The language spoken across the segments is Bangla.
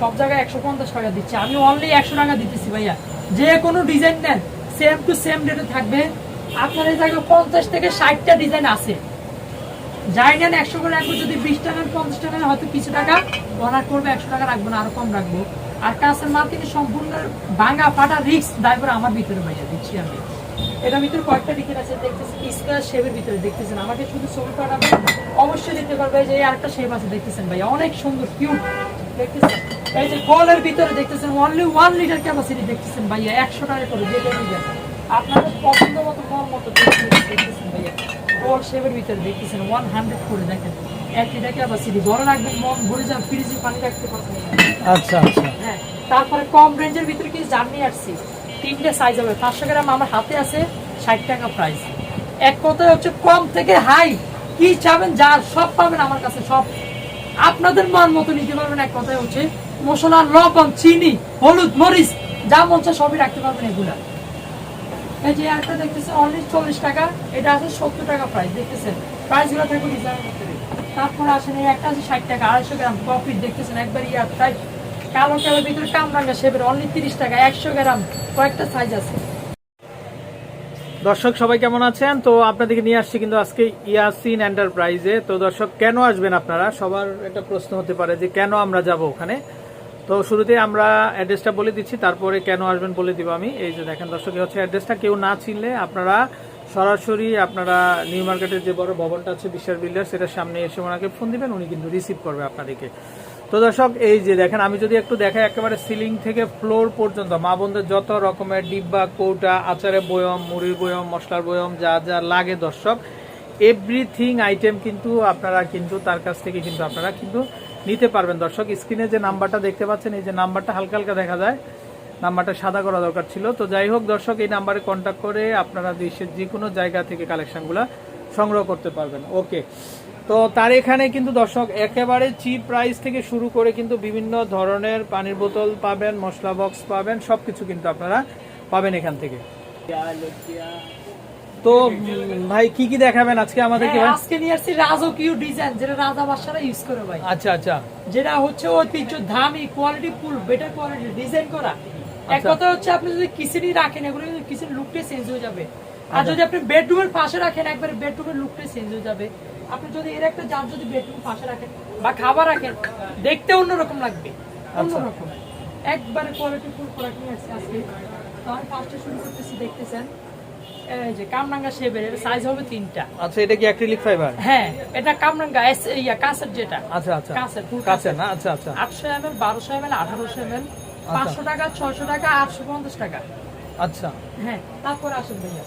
সব জায়গায় একশো পঞ্চাশ টাকা দিচ্ছি। আমি অনলি একশো টাকা দিতেছি ভাইয়া। যে কোনো ডিজাইন নেন সেম টু সেম রেটে থাকবে। আপনার এই জায়গায় পঞ্চাশ থেকে ষাটটা ডিজাইন আছে। যাই নেন একশো করে রাখব যদি বিশ টাকা পঞ্চাশ টাকা নেন, হয়তো কিছু টাকা অনার করব একশো টাকা রাখব না আরও কম রাখব। আর কাছের মার্কেটে সম্পূর্ণ ভাঙা ফাটা রিক্স ড্রাইভার আমার ভিতরে ভাইয়া দিচ্ছি আমি। এটার ভিতরে কয়েকটা ডিজাইন আছে দেখতেছেন স্কোয়ার শেপের ভিতরে দেখতেছেন। আমাকে শুধু ছবি পাঠাবেন অবশ্যই দিতে পারবে যে আরেকটা শেপ আছে দেখতেছেন ভাইয়া। অনেক সুন্দর কিউট দেখতেছেন। এই যে ভিতরে দেখতেছেন অনলি ওয়ান লিটার ক্যাপাসিটি দেখতেছেন ভাইয়া একশো টাকা করে নিবেন আপনাদের পছন্দ মতো মন মতো দেখতেছেন ভাইয়া। গোল শেপের ভিতরে দেখতেছেন ওয়ান হান্ড্রেড করে দেখেন। এক লিটার ক্যাপাসিটি বড় রাখবেন মন ভরে যান ফ্রিজে পানি রাখতে পারবেন আচ্ছা আচ্ছা। হ্যাঁ তারপরে কম রেঞ্জের ভিতরে কি জার্নি আসছি? তিনটে সাইজ হবে পাঁচশো গ্রাম আমার হাতে আছে ষাট টাকা প্রাইস এক কথায় হচ্ছে কম থেকে হাই কি চাবেন যার সব পাবেন আমার কাছে সব। আপনাদের মন মতো নিতে পারবেন এক কথায় হচ্ছে মশলা লবণ চিনি, হলুদ, মরিচ, যা মন সবই রাখতে পারবেন এগুলা। এই যে একটা দেখতেছেন অনলি চল্লিশ টাকা, এটা আছে সত্তর টাকা প্রাইস দেখতেছেন? প্রাইসগুলো থাকবে আসেন, এই একটা আছে ষাট টাকা, আড়াইশো গ্রাম দেখতেছেন? একবার ইয়ার কালো কালো ভিতরে কামরাঙ্গা শেপের অনলি তিরিশ টাকা, একশো গ্রাম, কয়েকটা সাইজ আছে। দর্শক, সবাই কেমন আছেন? তো আপনাদেরকে নিয়ে আসছি কিন্তু আজকে ইয়াসিন এন্টারপ্রাইজে তো দর্শক, কেন আসবেন আপনারা? সবার একটা প্রশ্ন হতে পারে যে কেন আমরা যাব ওখানে? তো শুরুতে আমরা অ্যাড্রেসটা বলে দিচ্ছি, তারপরে কেন আসবেন বলে দিব আমি। এই যে দেখেন দর্শক হচ্ছে অ্যাড্রেসটা কেউ না চিনলে আপনারা সরাসরি আপনারা নিউ মার্কেটের যে বড় ভবনটা আছে বিশ্বাস বিল্ডার সেটার সামনে এসে ওনাকে ফোন দিবেন, উনি কিন্তু রিসিভ করবে আপনাদেরকে। তো দর্শক, এই যে দেখেন, আমি যদি একটু দেখাই, একেবারে সিলিং থেকে ফ্লোর পর্যন্ত, মা বোনদের যত রকমের ডিব্বা, কৌটা, আচারের বয়ম, মুড়ির বয়ম, মশলার বয়ম, যা যা লাগে দর্শক এভরিথিং আইটেম কিন্তু আপনারা কিন্তু তার কাছ থেকে কিন্তু আপনারা কিন্তু নিতে পারবেন। দর্শক, স্ক্রিনে যে নাম্বারটা দেখতে পাচ্ছেন, এই যে নাম্বারটা হালকা হালকা দেখা যায়। নাম্বারটা সাদা করা দরকার ছিল। তো যাই হোক, দর্শক, এই নাম্বারে কন্ট্যাক্ট করে আপনারা দেশের যে কোনো জায়গা থেকে কালেকশনগুলো সংগ্রহ করতে পারবেন। ওকে তো তার এখানে কিন্তু দর্শক, একেবারে চিপ প্রাইস থেকে শুরু করে কিন্তু বিভিন্ন ধরনের পানির বোতল পাবেন, মশলা বক্স পাবেন, সবকিছু কিন্তু আপনারা পাবেন এখান থেকে। তো ভাই কি কি দেখাবেন আজকে আমাদেরকে হ্যাঁ, ভাই আজকে নিয়ে আসছি রাজকীয় ডিজাইন যেটা রাজা বাসারা ইউজ করে ভাই। আচ্ছা আচ্ছা। যেটা হচ্ছে ঐতিহ্য দামি quality full better quality design করা। এক আচ্ছা। কথা হচ্ছে আপনি যদি কিচেনই রাখেন এগুলো কিচেন লুকটাই চেঞ্জ হয়ে যাবে। আর আচ্ছা। যদি আপনি বেডরুমের পাশে রাখেন একবার বেডরুমের লুকটাই চেঞ্জ হয়ে যাবে। আপনি যদি এর একটা জার যদি বেডরুম পাশে রাখেন বা খাবার রাখেন দেখতে অন্যরকম লাগবে। আচ্ছা। অন্যরকম। একবারে কোয়ালিটি ফুল প্রোডাক্ট নিয়ে আসছি আজকে। তো আমি ফার্স্টে শুরু করতেছি দেখতেছেন। যে কামরাঙ্গা শেপের এর সাইজ হবে তিনটা। আচ্ছা এটা কি অ্যাক্রিলিক ফাইবার হ্যাঁ এটা কামরাঙ্গা এস ইয়া কাঁচের যেটা। আচ্ছা আচ্ছা। কাঁচের, কাছে কাঁচের। না? আচ্ছা আচ্ছা। আটশো এম এল বারোশো এম এল আঠারোশো এম এল পাঁচশো টাকা ছয়শো টাকা আটশো পঞ্চাশ টাকা। আচ্ছা। হ্যাঁ তারপরে আসুন ভাইয়া।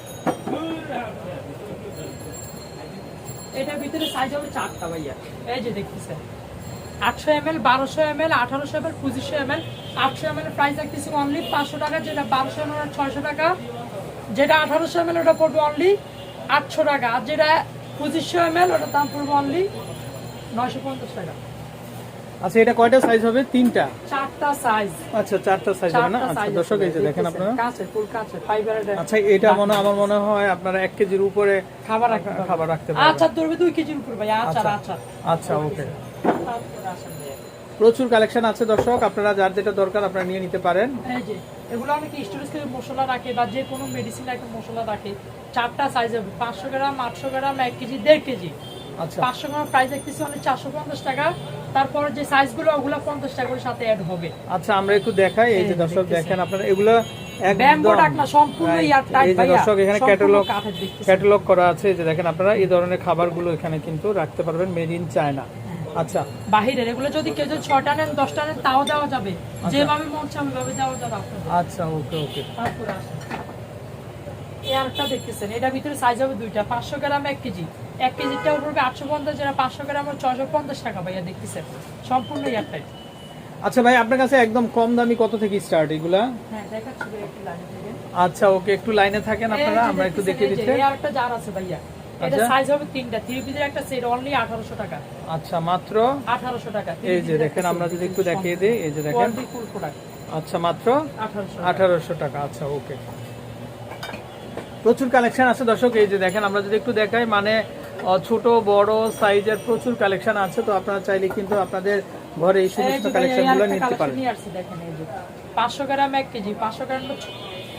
এটার ভিতরে সাইজ হবে চারটা ভাইয়া। এই যে দেখতেছেন। আটশো এম এল বারোশো এম এল আঠারোশো এম এল পঁচিশশো এম এল আটশো এম এল প্রাইস রাখতেছি অনলি পাঁচশো টাকা যেটা বারোশো এম এল ছয়শো টাকা। যেটা আঠারোশো এম এল ওটা পড়বে অনলি আটশো টাকা। আর যেটা পঁচিশশো এম এল ওটার দাম পড়বে অনলি নয়শো পঞ্চাশ টাকা। আচ্ছা এটা কয়টা সাইজ হবে? তিনটা? চারটা সাইজ আচ্ছা চারটা সাইজ হবে না? আচ্ছা দর্শক আছে, এই যে দেখেন আপনারা। কাঁচের ফুল কাঁচের ফাইবারের আচ্ছা এটা মনে আমার মনে হয় আপনারা এক কেজির উপরে খাবার রাখতে খাবার রাখতে পারবেন। আচার ধরবে দুই কেজির উপর ভাই আচার আচ্ছা। আচ্ছা ওকে। প্রচুর কালেকশন আছে দর্শক আপনারা যার যেটা দরকার আপনারা নিয়ে নিতে পারেন। এগুলো অনেকে স্টোরেজ করে মশলা রাখে বা যে কোনো মেডিসিন রাখে মশলা রাখে চারটা সাইজ হবে পাঁচশো গ্রাম আটশো গ্রাম এক কেজি দেড় কেজি। আচ্ছা। পাঁচশো গ্রাম প্রাইস দেখতেছি অনেক চারশো পঞ্চাশ টাকা তারপর যে সাইজগুলো ওগুলো পঞ্চাশ টাকা করে সাথে অ্যাড হবে। আচ্ছা আমরা একটু দেখাই এই যে দর্শক দেখেন আপনারা এগুলো দর্শক এখানে ক্যাটালগ ক্যাটালগ করা আছে যে দেখেন আপনারা এই ধরনের খাবারগুলো এখানে কিন্তু রাখতে পারবেন মেড ইন চায়না আচ্ছা। বাহিরের এগুলো যদি কেউ যদি ছটা নেন দশটা নেন তাও দেওয়া যাবে। যেভাবে মন চায় ওইভাবে দেওয়া যাবে আচ্ছা ওকে ওকে। তারপরে আসেন। দেখতেছেন এটার ভিতরে সাইজ হবে দুইটা পাঁচশো গ্রাম এক কেজি। এক কেজিটা পড়বে আটশো পঞ্চাশ যেটা পাঁচশো গ্রাম পঞ্চাশ টাকা ভাইয়া দেখতেছেন। সম্পূর্ণ আচ্ছা ভাই আপনার কাছে একদম কম দামি কত থেকে স্টার্ট এগুলা? হ্যাঁ দেখাচ্ছি একটু লাইনে আচ্ছা ওকে একটু লাইনে থাকেন আপনারা আমরা একটু দেখিয়ে যে, দিচ্ছি। আরেকটা আছে ভাইয়া। এটা আচ্ছা। সাইজ হবে তিনটা। থ্রি পিসের একটা সেট অনলি আঠারোশো টাকা। আচ্ছা মাত্র? আঠারোশো টাকা। এই যে দেখেন আমরা যদি একটু দেখিয়ে দিই এই যে দেখেন। ফুল প্রোডাক্ট আচ্ছা মাত্র? আঠারোশো আঠারোশো টাকা আচ্ছা ওকে। প্রচুর কালেকশন আছে দর্শক এই যে দেখেন আমরা যদি একটু দেখাই মানে ছোট বড় সাইজের প্রচুর কালেকশন আছে তো আপনারা চাইলে কিন্তু আপনাদের ঘরে এই সমস্ত কালেকশনগুলো নিতে পারেন। 500 গ্রাম এক কেজি 500 গ্রাম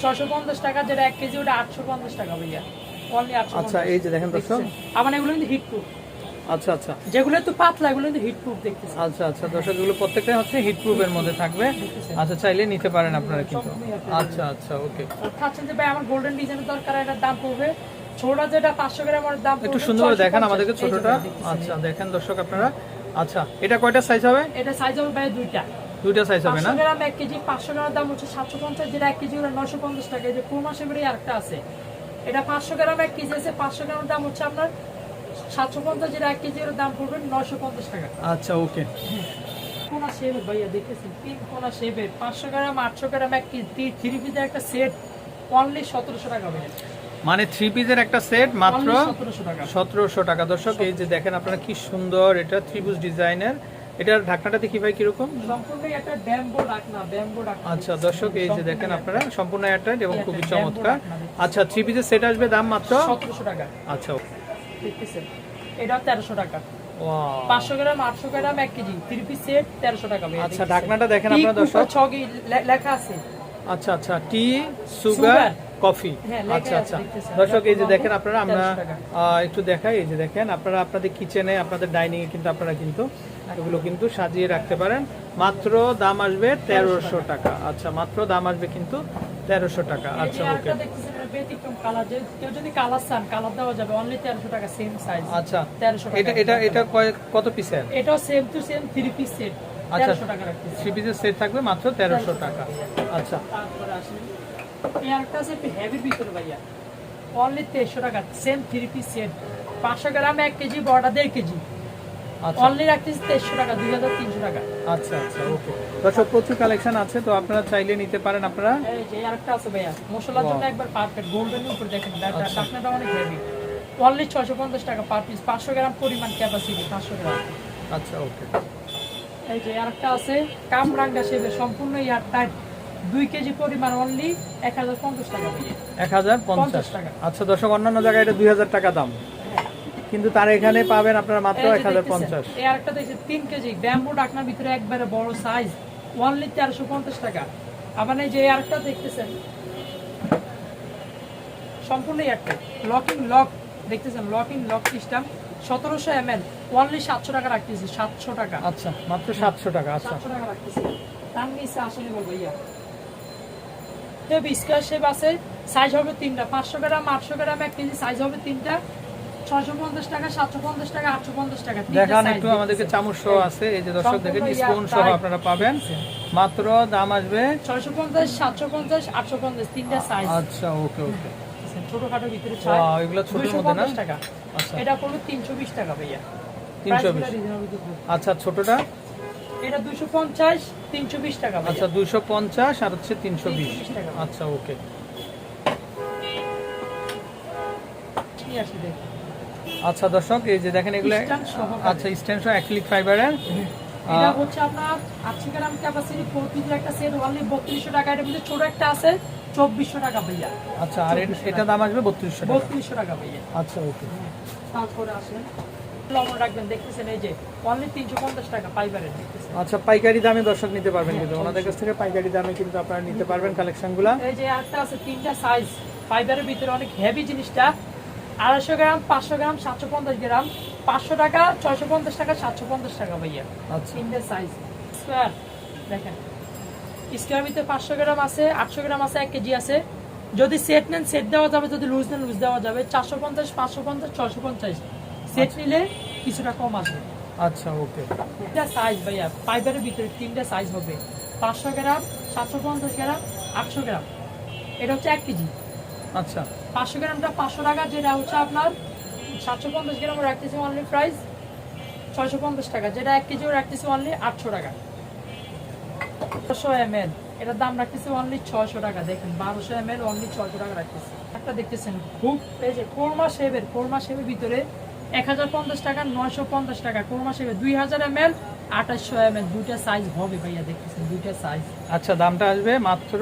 ছশো পঞ্চাশ টাকা যেটা এক কেজি ওটা আটশো পঞ্চাশ টাকা ভাইয়া। আচ্ছা এই যে দেখেন দর্শক। আবার এগুলো কিন্তু হিট প্রুফ আচ্ছা আচ্ছা। যেগুলো একটু পাতলা এগুলো কিন্তু হিট প্রুফ দেখতেছি আচ্ছা আচ্ছা দর্শক এগুলো প্রত্যেকটা হচ্ছে হিট প্রুফের মধ্যে থাকবে। আচ্ছা চাইলে নিতে পারেন আপনারা কিন্তু। আচ্ছা আচ্ছা ওকে। খাচ্ছেন যে ভাই আমার গোল্ডেন ডিজাইনের দরকার এটার দাম পড়বে। ছোটটা যেটা পাঁচশো গ্রাম ওর দাম একটু পড়বে সুন্দর করে 650 দেখান আমাদেরকে ছোটটা। আচ্ছা দেখেন দর্শক আপনারা। আচ্ছা এটা কয়টা সাইজ হবে? এটা সাইজ হবে ভাই দুইটা। দুইটা সাইজ হবে না? পাঁচশো গ্রাম এক কেজি পাঁচশো গ্রামের দাম হচ্ছে সাতশো পঞ্চাশ যেটা এক কেজি ওটা নশো পঞ্চাশ টাকা। এই যে কুরমা সেবারই আরেকটা আছে। এটা পাঁচশো গ্রাম এক কেজি আছে পাঁচশো গ্রামের দাম হচ্ছে আপনার সাতশো পঞ্চাশ যেটা এক কেজি দাম পড়বে নশো পঞ্চাশ টাকা। আচ্ছা ওকে। কোনা শেপের ভাইয়া দেখতেছেন তিন কোনা শেপের পাঁচশো গ্রাম আটশো গ্রাম এক কেজি থ্রি পিসের একটা সেট অনলি সতেরোশো টাকা ভাইয়া। মানে থ্রি পিসের একটা সেট মাত্র সতেরোশো টাকা। সতেরোশো টাকা। দর্শক এই যে দেখেন আপনারা কি সুন্দর এটা ত্রিভুজ ডিজাইনের এটার ঢাকনাটা দেখি ভাই কীরকম? আচ্ছা দর্শক এই যে দেখেন আপনারা সম্পূর্ণ এয়ারটাইট এবং খুবই চমৎকার। আচ্ছা থ্রি পিসের সেট আসবে দাম মাত্র? সতেরোশো টাকা। আচ্ছা এটা তেরোশো টাকা. পাঁচশো গ্রাম আটশো গ্রাম এক কেজি। থ্রি পিস সেট তেরোশো টাকা আচ্ছা ঢাকনাটা দেখেন আপনারা দর্শক। কুপার লেখা আছে। আচ্ছা আচ্ছা টি সুগার। কফি। হ্যাঁ, আচ্ছা আচ্ছা। দর্শক এই যে দেখেন আপনারা আমরা 1300 টাকা। আহ, একটু দেখাই এই যে দেখেন আপনারা আপনাদের কিচেনে আপনাদের ডাইনিং এ কিন্তু আপনারা কিন্তু এগুলো কিন্তু সাজিয়ে রাখতে পারেন। মাত্র দাম আসবে তেরোশো টাকা। আচ্ছা মাত্র দাম আসবে কিন্তু তেরোশো টাকা। আচ্ছা ওকে আচ্ছা এটা এটা এটা কত পিসের এটাও same to same three piece set আচ্ছা। থ্রি পিসের সেট থাকবে মাত্র তেরোশো টাকা। আচ্ছা। এই আছে একটু হেভির ভিতরে ভাইয়া। অনলি তেইশশো টাকা সেম থ্রি পিস সেট পাঁচশো গ্রাম এক কেজি বড়টা দেড় কেজি। আচ্ছা। অনলি রাখতেছি তেইশশো টাকা দুই হাজার তিনশো টাকা। আচ্ছা আচ্ছা ওকে দর্শক প্রচুর কালেকশন আছে তো আপনারা চাইলে নিতে পারেন আপনারা। এই যে আরেকটা আছে ভাইয়া মশলার জন্য একবার পারফেক্ট গোল্ডেন উপরে দেখেন আচ্ছা। অনেক হেভি অনলি ছশো পঞ্চাশ টাকা পার পিস পাঁচশো গ্রাম পরিমাণ ক্যাপাসিটি পাঁচশো গ্রাম। আচ্ছা ওকে এই যে আরেকটা আছে কামরাঙ্গা সেবে সম্পূর্ণ ইয়ার টাইট দুই কেজি পরিমাণ অনলি এক হাজার পঞ্চাশ টাকা। ভাইয়া এক হাজার পঞ্চাশ। টাকা। আচ্ছা দর্শক অন্যান্য জায়গায় এটা দুই হাজার টাকা দাম। কিন্তু তার এখানে পাবেন আপনারা মাত্র এক হাজার পঞ্চাশ। এই আরেকটা দেখছি তিন কেজি ব্যাম্বু ডাকনার ভিতরে একবারে বড় সাইজ অনলি তেরোশো পঞ্চাশ টাকা। আবার এই যে আরেকটা দেখতেছেন সম্পূর্ণ একটা। লকিং লক দেখতেছেন লকিং লক সিস্টেম সতেরোশো এম এল অনলি সাতশো টাকা রাখতেছি সাতশো টাকা। আচ্ছা মাত্র সাতশো টাকা আচ্ছা। সাতশো টাকা রাখতেছি। নিচে আসলে বলব ইয়া। স্কোয়ার শেপ আছে সাইজ হবে তিনটা। পাঁচশো গ্রাম আটশো গ্রাম এক কেজি সাইজ হবে তিনটা। ছয়শো পঞ্চাশ টাকা সাতশো পঞ্চাশ টাকা আটশো পঞ্চাশ টাকা দেখান একটু আমাদেরকে চামচ সহ আছে এই যে দর্শক দেখেন স্পুন সহ আপনারা পাবেন। মাত্র দাম আসবে ছয়শো পঞ্চাশ সাতশো পঞ্চাশ আটশো পঞ্চাশ তিনটা সাইজ আচ্ছা ওকে ওকে। ছোটখাটো ভিতরে Wow, এগুলো ছোটোর মধ্যে না? টাকা। আচ্ছা। এটা পড়বে তিনশো বিশ টাকা ভাইয়া। 320 Price গুলো reasonable খুব। আচ্ছা ছোটটা? এটা দুশো পঞ্চাশ তিনশো বিশ টাকা আচ্ছা দুইশো পঞ্চাশ আর হচ্ছে তিনশো বিশ। 320 টাকা। আচ্ছা ওকে। আচ্ছা দর্শক এই যে দেখেন এগুলো আচ্ছা স্ট্যান্ড সহ অ্যাক্রিলিক ফাইবারের এটা হচ্ছে আপনার আশি গ্রাম ক্যাপাসিটি ফোর পিসের একটা সেট অনলি বত্রিশশো টাকা। এটা মধ্যে ছোট একটা আছে চব্বিশশো টাকা ভাইয়া। আচ্ছা আর এটা দাম আসবে বত্রিশশো টাকা। বত্রিশশো টাকা ভাইয়া। আচ্ছা ওকে। তারপরে আসেন। লবণ রাখবেন দেখতেছেন এই যে অনলি তিনশো পঞ্চাশ টাকা পাইবারের আচ্ছা পাইকারি দামে দর্শক নিতে পারবেন কিন্তু ওনাদের কাছ থেকে পাইকারি দামে কিন্তু আপনারা নিতে পারবেন কালেকশনগুলো। এই যে একটা আছে তিনটা সাইজ ফাইবারের ভিতরে অনেক হেভি জিনিসটা আড়াইশো গ্রাম পাঁচশো গ্রাম সাতশো পঞ্চাশ গ্রাম পাঁচশো টাকা ছয়শো পঞ্চাশ টাকা সাতশো পঞ্চাশ টাকা ভাইয়া। আচ্ছা। সাইজ স্কোয়ার দেখেন। স্কোয়ার ভিতরে পাঁচশো গ্রাম আছে আটশো গ্রাম আছে এক কেজি আছে। যদি সেট নেন সেট দেওয়া যাবে যদি লুজ নেন লুজ দেওয়া যাবে। চারশো পঞ্চাশ পাঁচশো পঞ্চাশ ছশো পঞ্চাশ। সেট নিলে কিছুটা কম আসবে। আচ্ছা ওকে। তিনটা সাইজ ভাইয়া ফাইবারের ভিতরে তিনটা সাইজ হবে। পাঁচশো গ্রাম সাতশো পঞ্চাশ গ্রাম আটশো গ্রাম। এটা হচ্ছে এক কেজি। আচ্ছা। পাঁচশো গ্রামটা পাঁচশো টাকা যেটা হচ্ছে আপনার সাতশো পঞ্চাশ গ্রাম রাখতেছি অনলি প্রাইস ছয়শো পঞ্চাশ টাকা। যেটা এক কেজিও রাখতেছি অনলি আটশো টাকা। বারোশো এম এল এটার দাম রাখতেছি অনলি ছয়শো টাকা। দেখেন বারোশো এম এল অনলি ছয়শো টাকা রাখতেছি। একটা দেখতেছেন খুব এই যে কোরমা শেবের কোরমা শেবের ভিতরে এক হাজার পঞ্চাশ টাকা নয়শো পঞ্চাশ টাকা। কোরমা শেবের দুই হাজার এম এল আঠাশশো এম এল দুইটা সাইজ হবে ভাইয়া দেখতেছেন দুইটা সাইজ আচ্ছা দামটা আসবে মাত্র?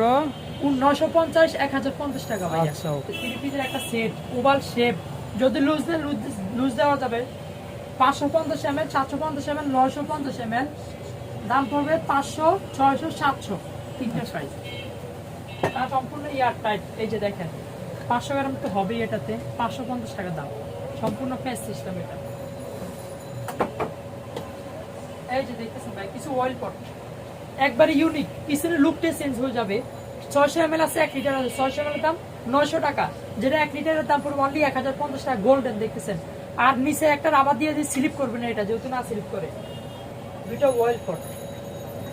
নয়শো পঞ্চাশ এক হাজার পঞ্চাশ টাকা ভাইয়া। আচ্ছা. থ্রি পিসের একটা সেট ওভাল শেপ যদি লুজ দেন লুজ দেওয়া যাবে। পাঁচশো পঞ্চাশ এম এল সাতশো পঞ্চাশ এম এল নয়শো পঞ্চাশ এম এল দাম পড়বে পাঁচশো ছয়শো সাতশো। তিনটা সাইজ তার সম্পূর্ণ ইয়ার টাইট এই যে দেখেন পাঁচশো গ্রাম তো হবেই এটাতে। পাঁচশো পঞ্চাশ টাকা দাম। সম্পূর্ণ ফেস সিস্টেম এটা। এই যে দেখতেছেন ভাই কিছু অয়েল পট একবারে ইউনিক পিছনে লুকটা চেঞ্জ হয়ে যাবে। ছয়শো এম আছে এক লিটার আছে। ছয়শো এম দাম নয়শো টাকা। যেটা এক লিটারের দাম পড়বে অনলি এক হাজার পঞ্চাশ টাকা গোল্ডেন দেখতেছেন। আর নিচে একটা রাবার দিয়ে দিয়ে স্লিপ করবে না এটা যেহেতু না স্লিপ করে। দুইটা অয়েল পট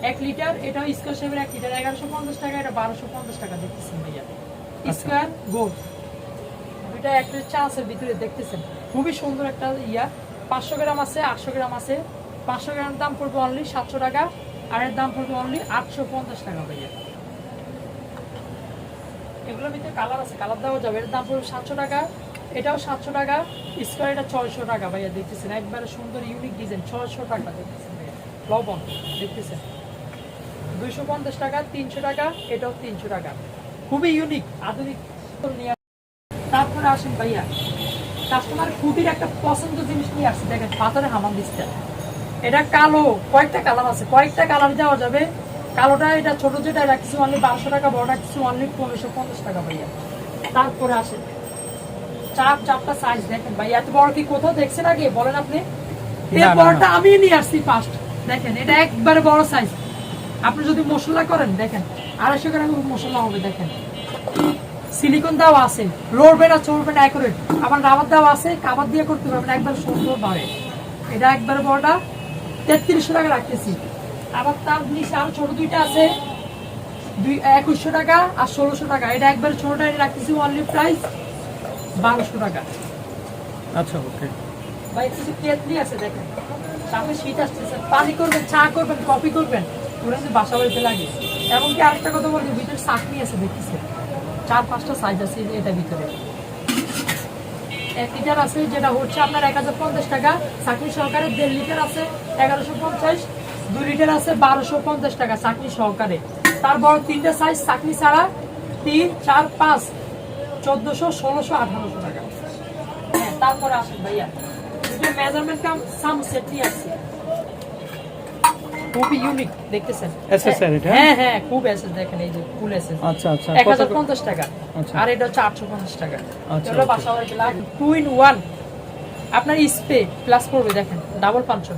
এক লিটার এটা স্কোয়ার শেপের এক লিটার এগারোশো পঞ্চাশ টাকা এটা বারোশো পঞ্চাশ টাকা দেখতেছেন ভাইয়া। স্কোয়ার গোল্ড দুইটা এক লিটার চাষের ভিতরে দেখতেছেন। খুবই সুন্দর একটা ইয়া। পাঁচশো গ্রাম আছে, আটশো গ্রাম আছে। পাঁচশো গ্রাম দাম পড়বে অনলি সাতশো টাকা, আর এর দাম পড়বে অনলি আটশো পঞ্চাশ টাকা ভাইয়া। এগুলোর ভিতরে কালার আছে কালার দেওয়া যাবে। এর দাম পড়বে সাতশো টাকা, এটাও সাতশো টাকা স্কোয়ার এটা ছয়শো টাকা ভাইয়া, দেখতেছেন? একবারে সুন্দর ইউনিক ডিজাইন ছয়শো টাকা দেখতেছেন ভাইয়া। লবণ, দেখতেছেন? দুইশো পঞ্চাশ টাকা, তিনশো টাকা, এটাও তিনশো টাকা। খুবই ইউনিক আধুনিক নিয়ে তারপরে আসেন ভাইয়া কাস্টমার একটা পছন্দ জিনিস নিয়ে আসছে দেখেন পাথরের হামাম দিচ্ছে। এটা কালো কয়েকটা কালার আছে। কয়েকটা কালার দেওয়া যাবে। কালোটা এটা ছোট যেটা রাখছি অনলি বারোশো টাকা বড় রাখছি অনলি পনেরোশো পঞ্চাশ টাকা ভাইয়া। তারপরে আসেন। চাপ চাপটা সাইজ দেখেন ভাই এত বড় কি কোথাও দেখছেন আগে? বলেন আপনি। বড়টা আমি নিয়ে আসছি ফার্স্ট দেখেন এটা একবারে বড় সাইজ আপনি যদি মশলা করেন দেখেন আড়াইশো গ্রাম মশলা হবে দেখেন। সিলিকন দেওয়া আছে লড়বে না চড়বে না অ্যাকুরেট আবার রাবার দেওয়া আছে কাবার দিয়ে করতে পারবেন একবার সুন্দর ভাবে এটা একবার বড়টা তেত্রিশশো টাকা রাখতেছি। আবার তার নিচে আরও ছোট দুইটা আছে দুই একুশশো টাকা আর ষোলোশো টাকা। এটা একবার ছোটটা এটা রাখতেছি অনলি প্রাইস বারোশো টাকা। আচ্ছা ওকে ভাই কিছু কেতলি আছে দেখেন। সামনে শীত আসতেছে পানি করবেন চা করবেন কফি করবেন ওরা যে বাসা বাড়িতে লাগে। এমনকি আরেকটা কথা বলছি ভিতরে চাটনি আছে দেখতেছে চার, পাঁচটা সাইজ আছে এটার ভিতরে। এক লিটার আছে, যেটা হচ্ছে আপনার এক হাজার পঞ্চাশ টাকা। চাকরি সহকারে দেড় লিটার আছে, এগারোশো পঞ্চাশ। দুই লিটার আছে, বারোশো পঞ্চাশ টাকা চাকরি সহকারে। তারপর তিনটা সাইজ চাকরি ছাড়া তিন, চার, পাঁচ, চোদ্দশো, ষোলোশো, আঠারোশো টাকা। হ্যাঁ তারপরে আসেন ভাইয়া। মেজারমেন্ট কাম সাম সেট আসছি খুবই ইউনিক দেখতেছেন? SSR এটা? হ্যাঁ হ্যাঁ? খুব এসএস দেখেন এই যে ফুল এসএস আচ্ছা আচ্ছা এক কত হাজার পঞ্চাশ টাকা। আচ্ছা। আর এটা হচ্ছে আটশো পঞ্চাশ টাকা। আচ্ছা, আচ্ছা। বাসা হয়ে লাগে টু ইন ওয়ান আপনার স্পে প্লাস করবে দেখেন ডাবল পাঞ্চন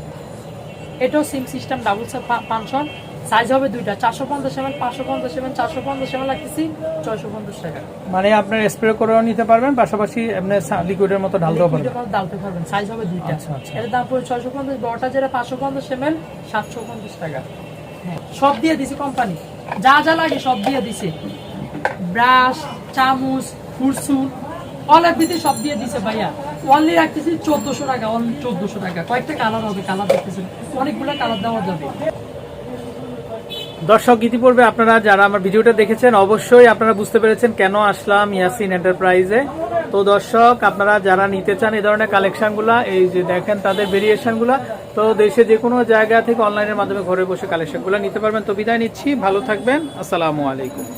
এটাও সিম সিস্টেম ডাবল পাঁচশন সাইজ হবে দুইটা চারশো পঞ্চাশ এমএল পাঁচশো পঞ্চাশ এমএল চারশো পঞ্চাশ এমএল লাগতেছি ছয়শো পঞ্চাশ টাকা। মানে আপনার স্প্রে করেও নিতে পারবেন পাশাপাশি এমনি লিকুইডের মতো ঢালতেও পারবেন। ডালতে পারবেন সাইজ হবে দুইটা। আচ্ছা, আচ্ছা। দাম পড়বে ছয়শো পঞ্চাশ বড়টা যেটা পাঁচশো পঞ্চাশ এমএল সাতশো পঞ্চাশ টাকা। হ্যাঁ সব দিয়ে দিছে কোম্পানি যা যা লাগে সব দিয়ে দিছে। ব্রাশ চামচ ফুরসুন অল এভরিথিং সব দিয়ে দিছে ভাইয়া। অনলি রাখতেছি চোদ্দশো টাকা অনলি চোদ্দশো টাকা। কয়েকটা কালার হবে কালার দেখতেছেন। অনেকগুলো কালার দেওয়া যাবে। দর্শক, ইতিপূর্বে আপনারা যারা আমার ভিডিওটা দেখেছেন, অবশ্যই আপনারা বুঝতে পেরেছেন কেন আসলাম ইয়াসিন এন্টারপ্রাইজে। তো দর্শক, আপনারা যারা নিতে চান এই ধরনের কালেকশনগুলা, এই যে দেখেন তাদের ভেরিয়েশনগুলা, তো দেশে যে কোনো জায়গা থেকে অনলাইনের মাধ্যমে ঘরে বসে কালেকশনগুলো নিতে পারবেন। তো বিদায় নিচ্ছি, ভালো থাকবেন। আসসালামু আলাইকুম।